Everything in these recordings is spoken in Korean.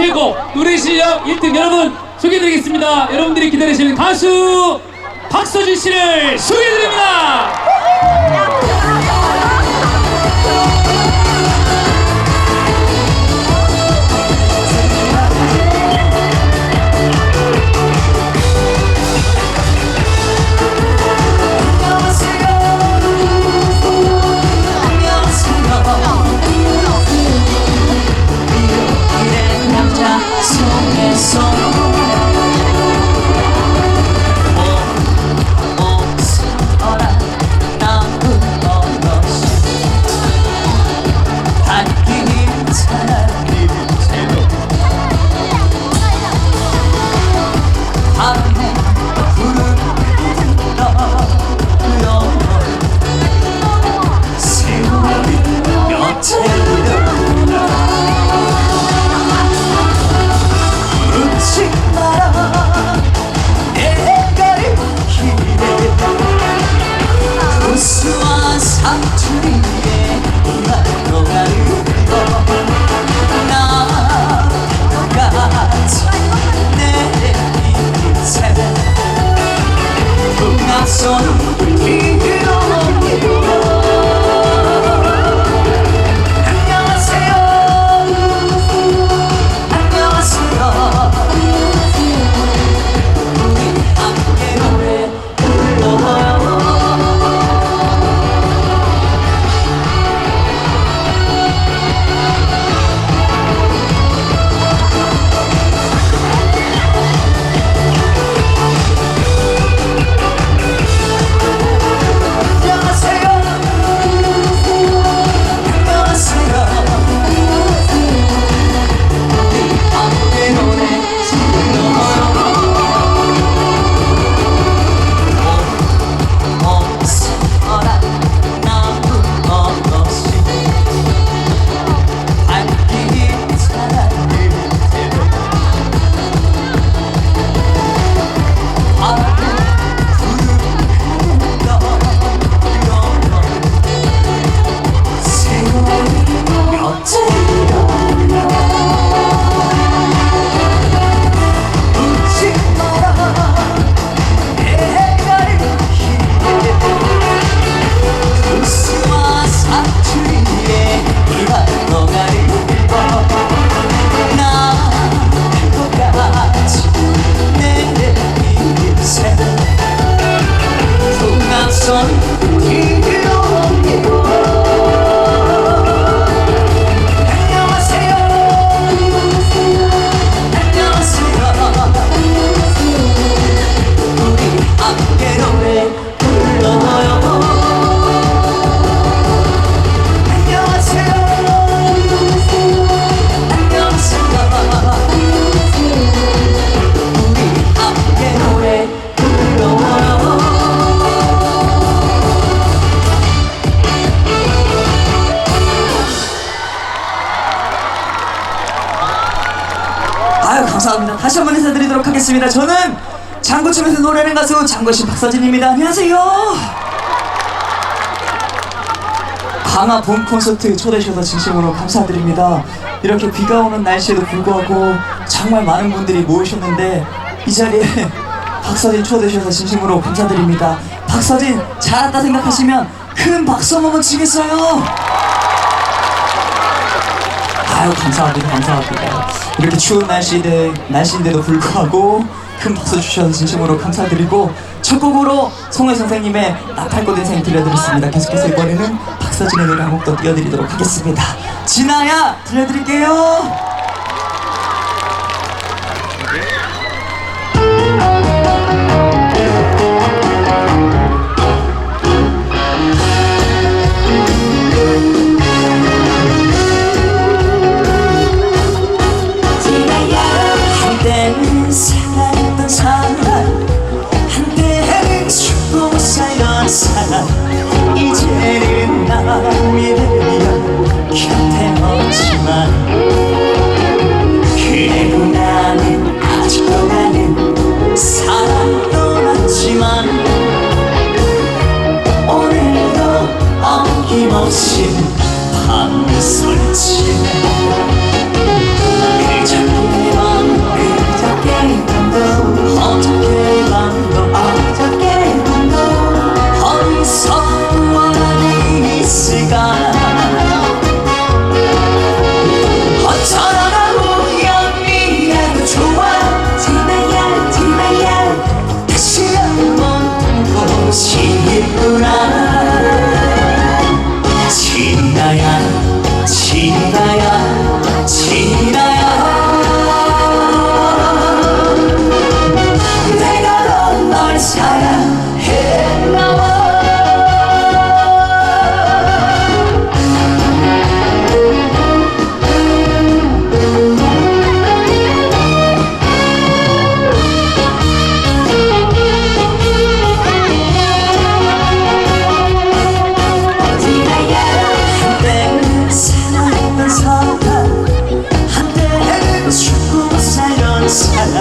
최고 노래 실력 1등 여러분 소개해드리겠습니다. 여러분들이 기다리시는 가수 박서진 씨를 소개해드립니다. 아유 감사합니다. 다시 한 번 인사드리도록 하겠습니다. 저는 장구춤에서 노래하는 가수 장구신 박서진입니다. 안녕하세요. 강화 봄 콘서트 초대해 주셔서 진심으로 감사드립니다. 이렇게 비가 오는 날씨에도 불구하고 정말 많은 분들이 모이셨는데 이 자리에 박서진 초대해 주셔서 진심으로 감사드립니다. 박서진 잘했다 생각하시면 큰 박수 한 번만 치겠어요. 아유 감사합니다 감사합니다. 이렇게 추운 날씨인데 날씨인데도 불구하고 큰 박수 주셔서 진심으로 감사드리고 첫 곡으로 송혜 선생님의 나팔꽃 인생 들려드렸습니다. 계속해서 이번에는 박서진의 노래 한 곡 더 띄워드리도록 하겠습니다. 진아야 들려드릴게요 살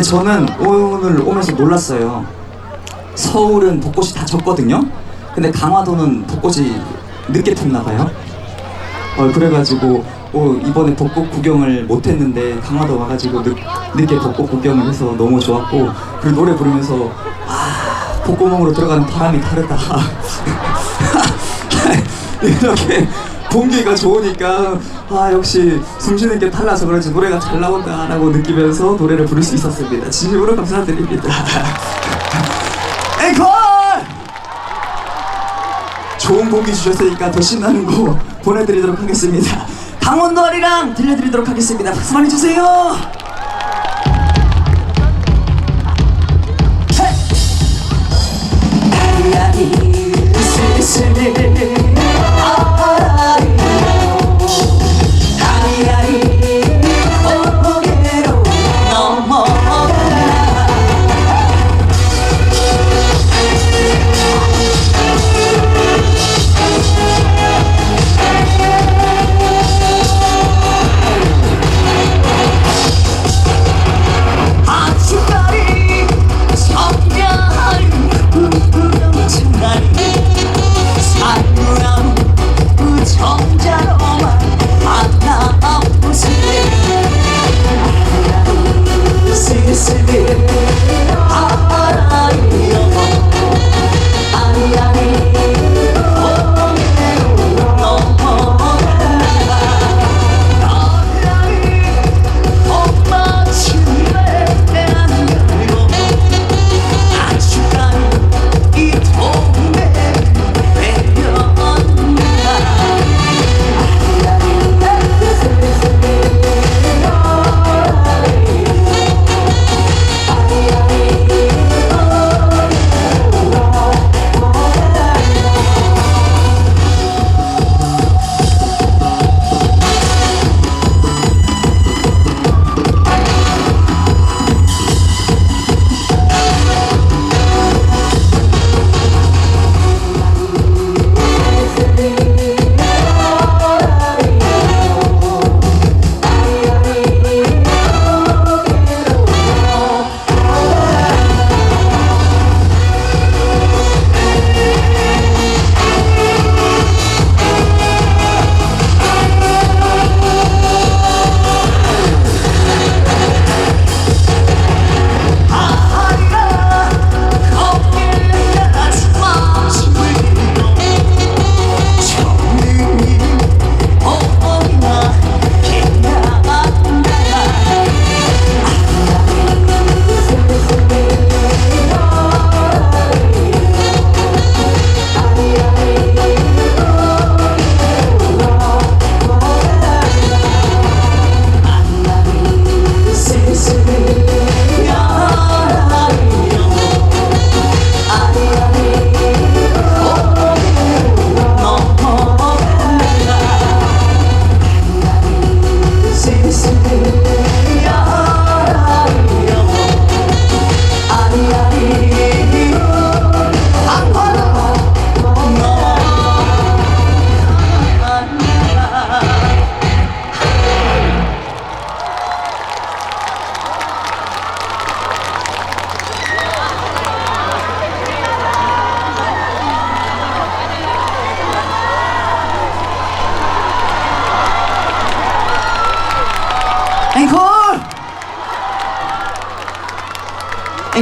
근데 저는 오늘 오면서 놀랐어요. 서울은 벚꽃이 다 졌거든요. 근데 강화도는 벚꽃이 늦게 폈나 봐요. 어, 그래가지고 어, 이번에 벚꽃 구경을 못했는데 강화도 와가지고 늦, 늦게 벚꽃 구경을 해서 너무 좋았고 그리고 노래 부르면서 아 벚꽃몸으로 들어가는 바람이 다르다. 이렇게 공기가 좋으니까 아 역시 숨쉬는 게 달라서 그런지 노래가 잘 나온다라고 느끼면서 노래를 부를 수 있었습니다. 진심으로 감사드립니다. 앵콜! 좋은 공기 주셨으니까 더 신나는 곡 보내드리도록 하겠습니다. 강원도 아리랑 들려드리도록 하겠습니다. 박수 많이 주세요. 이야기 슬슬 아파라이로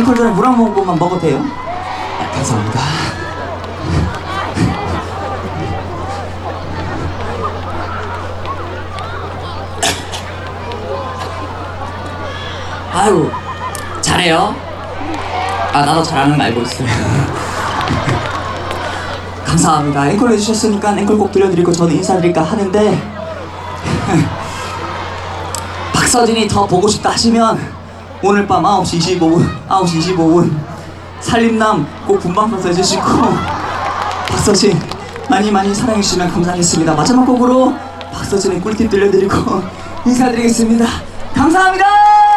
앵콜 전에 물 한 모금만 먹어도 돼요? 아, 감사합니다. 아유, 잘해요. 아, 나도 잘하는 거 알고 있어요. 감사합니다. 앵콜 해주셨으니까 앵콜 꼭 들려드리고 저는 인사드릴까 하는데 박서진이 더 보고 싶다 하시면 오늘 밤 9시 25분 9시 25분. 살림남 꼭 분방서서 해주시고 박서진 많이 많이 사랑해주시면 감사하겠습니다. 마지막 곡으로 박서진의 꿀팁 들려드리고 인사드리겠습니다. 감사합니다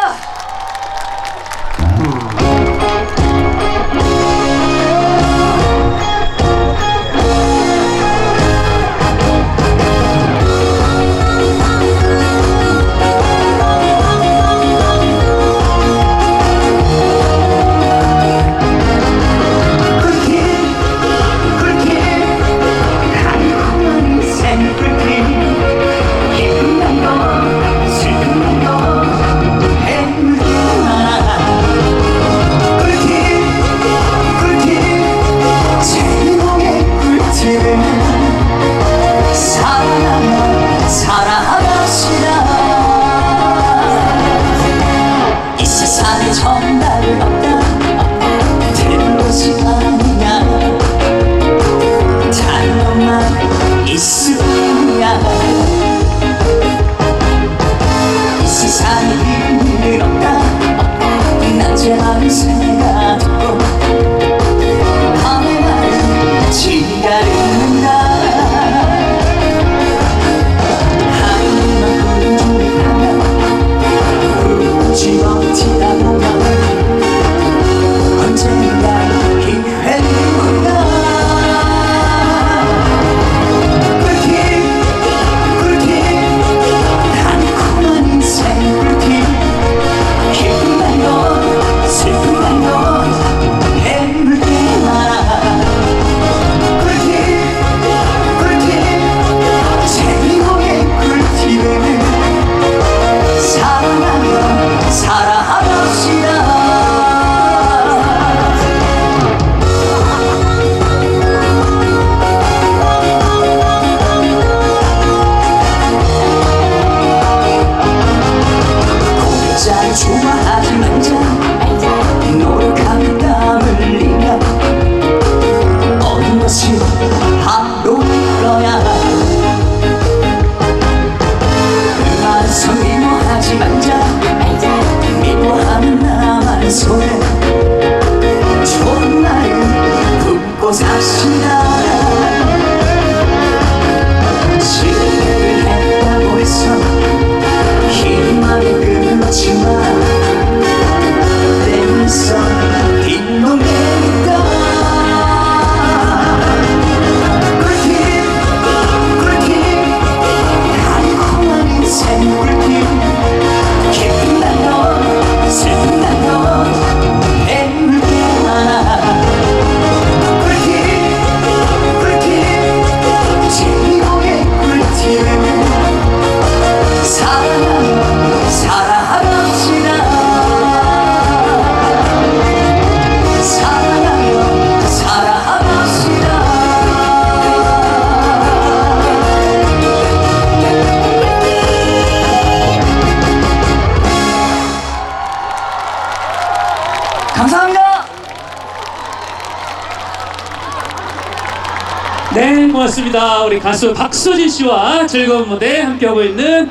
네, 고맙습니다. 우리 가수 박서진 씨와 즐거운 무대 함께하고 있는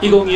2025